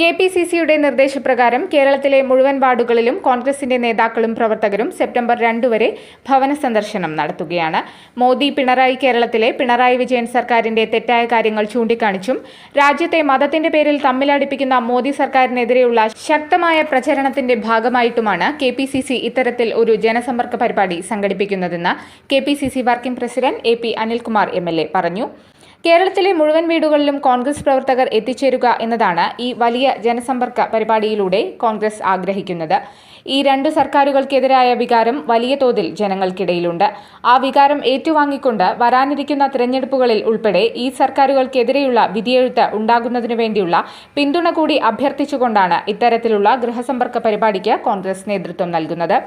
K P C സിയുടെ നിർദ്ദേശപ്രകാരം കേരളത്തിലെ മുഴുവൻ വാർഡുകളിലും കോൺഗ്രസിന്റെ നേതാക്കളും പ്രവർത്തകരും സെപ്റ്റംബർ രണ്ട് വരെ ഭവന സന്ദർശനം നടത്തുകയാണ്. മോദി പിണറായി കേരളത്തിലെ പിണറായി വിജയൻ സർക്കാരിന്റെ തെറ്റായ കാര്യങ്ങൾ ചൂണ്ടിക്കാണിച്ചും രാജ്യത്തെ മതത്തിന്റെ പേരിൽ തമ്മിലടിപ്പിക്കുന്ന മോദി സർക്കാരിനെതിരെയുള്ള ശക്തമായ പ്രചരണത്തിന്റെ ഭാഗമായിട്ടുമാണ് കെ പി സി സി ഇത്തരത്തിൽ ഒരു ജനസമ്പർക്ക പരിപാടി സംഘടിപ്പിക്കുന്നതെന്ന് K P C C working president A P Anilkumar M L A പറഞ്ഞു. കേരളത്തിലെ മുഴുവൻ വീടുകളിലും കോൺഗ്രസ് പ്രവർത്തകർ എത്തിച്ചേരുക എന്നതാണ് ഈ വലിയ ജനസമ്പർക്ക പരിപാടിയിലൂടെ കോൺഗ്രസ് ആഗ്രഹിക്കുന്നത്. ഈ രണ്ട് സർക്കാരുകൾക്കെതിരായ വികാരം വലിയ തോതിൽ ജനങ്ങൾക്കിടയിലുണ്ട്. ആ വികാരം ഏറ്റുവാങ്ങിക്കൊണ്ട് വരാനിരിക്കുന്ന തിരഞ്ഞെടുപ്പുകളിൽ ഉൾപ്പെടെ ഈ സർക്കാരുകൾക്കെതിരെയുള്ള വിധിയെഴുത്ത് ഉണ്ടാകുന്നതിനു വേണ്ടിയുള്ള പിന്തുണ കൂടി അഭ്യർത്ഥിച്ചുകൊണ്ടാണ് ഇത്തരത്തിലുള്ള ഗൃഹസമ്പർക്ക പരിപാടിക്ക് കോൺഗ്രസ് നേതൃത്വം നൽകുന്നത്.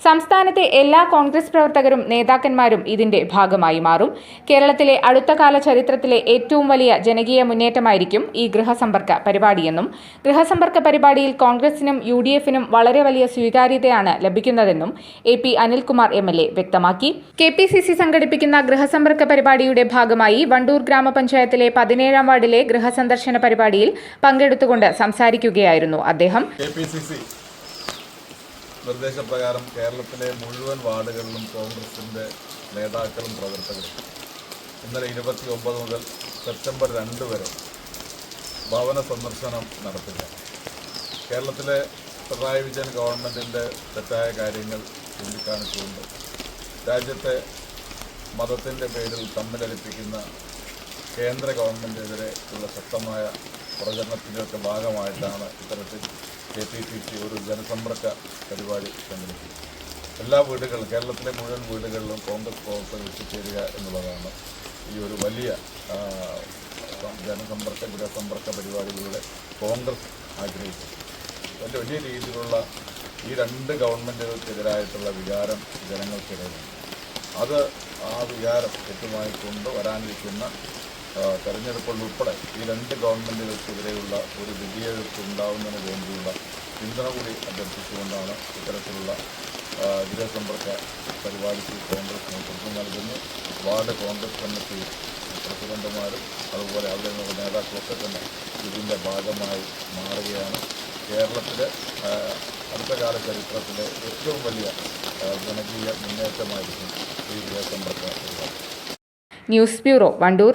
സംസ്ഥാനത്തെ എല്ലാ കോൺഗ്രസ് പ്രവർത്തകരും നേതാക്കന്മാരും ഇതിന്റെ ഭാഗമായി മാറും. കേരളത്തിലെ അടുത്തകാല ചരിത്രത്തിലെ ഏറ്റവും വലിയ ജനകീയ മുന്നേറ്റമായിരിക്കും ഈ ഗൃഹസമ്പർക്ക പരിപാടിയെന്നും ഗൃഹസമ്പർക്ക പരിപാടിയിൽ കോൺഗ്രസിനും യു ഡി എഫിനും വളരെ വലിയ സ്വീകാര്യതയാണ് ലഭിക്കുന്നതെന്നും A P Anilkumar M L A വ്യക്തമാക്കി. കെ പി സി സി സംഘടിപ്പിക്കുന്ന ഗൃഹസമ്പർക്ക പരിപാടിയുടെ ഭാഗമായി വണ്ടൂർ ഗ്രാമപഞ്ചായത്തിലെ പതിനേഴാം വാർഡിലെ ഗൃഹസന്ദർശന പരിപാടിയിൽ പങ്കെടുത്തുകൊണ്ട് സംസാരിക്കുകയായിരുന്നു അദ്ദേഹം. നിർദ്ദേശപ്രകാരം കേരളത്തിലെ മുഴുവൻ വാർഡുകളിലും കോൺഗ്രസിന്റെ നേതാക്കളും പ്രവർത്തകരും. ഇന്നലെ ഇരുപത്തി ഒമ്പത് മുതൽ സെപ്റ്റംബർ രണ്ട് വരെ ഭവന സന്ദർശനം നടത്തില്ല. കേരളത്തിലെ പിണറായി വിജയൻ ഗവൺമെന്റിന്റെ തെറ്റായ കാര്യങ്ങൾ ചൂണ്ടിക്കാണിച്ചുകൊണ്ട് രാജ്യത്തെ മതത്തിന്റെ പേരിൽ തമ്മിലടിപ്പിക്കുന്ന കേന്ദ്ര ഗവൺമെന്റിനെതിരെ ഉള്ള ശക്തമായ പ്രചരണത്തിന്റെയൊക്കെ ഭാഗമായിട്ടാണ് ഇത്തരത്തിൽ കെ പി സി സി ഒരു ജനസമ്പർക്ക പരിപാടി സംഘടിപ്പിച്ചു. എല്ലാ വീടുകളിലും കേരളത്തിലെ മുഴുവൻ വീടുകളിലും കോൺഗ്രസ് പ്രവർത്തകർ എത്തിച്ചേരുക എന്നുള്ളതാണ് ഈ ഒരു വലിയ ജനസമ്പർക്ക ഗൃഹസമ്പർക്ക പരിപാടിയിലൂടെ കോൺഗ്രസ് ആഗ്രഹിച്ചത്. അതിന്റെ വലിയ രീതിയിലുള്ള ഈ രണ്ട് ഗവൺമെന്റുകൾക്കെതിരായിട്ടുള്ള വികാരം ജനങ്ങൾക്കിടയിലുണ്ട്. അത് ആ വികാരം കൃത്യമായി വരാനിരിക്കുന്ന തെരഞ്ഞെടുപ്പുകളുൾപ്പെടെ ഈ രണ്ട് ഗവൺമെന്റുകൾക്കെതിരെയുള്ള ഒരു വിധിയെഴുത്ത് ഉണ്ടാവുന്നതിന് വേണ്ടിയുള്ള പിന്തുണ കൂടി അഭ്യർത്ഥിച്ചുകൊണ്ടാണ് ഇത്തരത്തിലുള്ള ഗൃഹസമ്പർക്ക പരിപാടിക്ക് കോൺഗ്രസ് നേതൃത്വം നൽകുന്നു. വാർഡ് കോൺഗ്രസ് കമ്മിറ്റി പ്രസിഡന്റുമാരും അതുപോലെ അവിടെ നിന്നുള്ള നേതാക്കളൊക്കെ തന്നെ ഇതിന്റെ ഭാഗമായി മാറുകയാണ്. കേരളത്തിലെ ആ, അടുത്ത കാല ചരിത്രത്തിലെ ഏറ്റവും വലിയ ജനകീയ മുന്നേറ്റമായിരിക്കും ന്യൂസ് ബ്യൂറോ വണ്ടൂർ.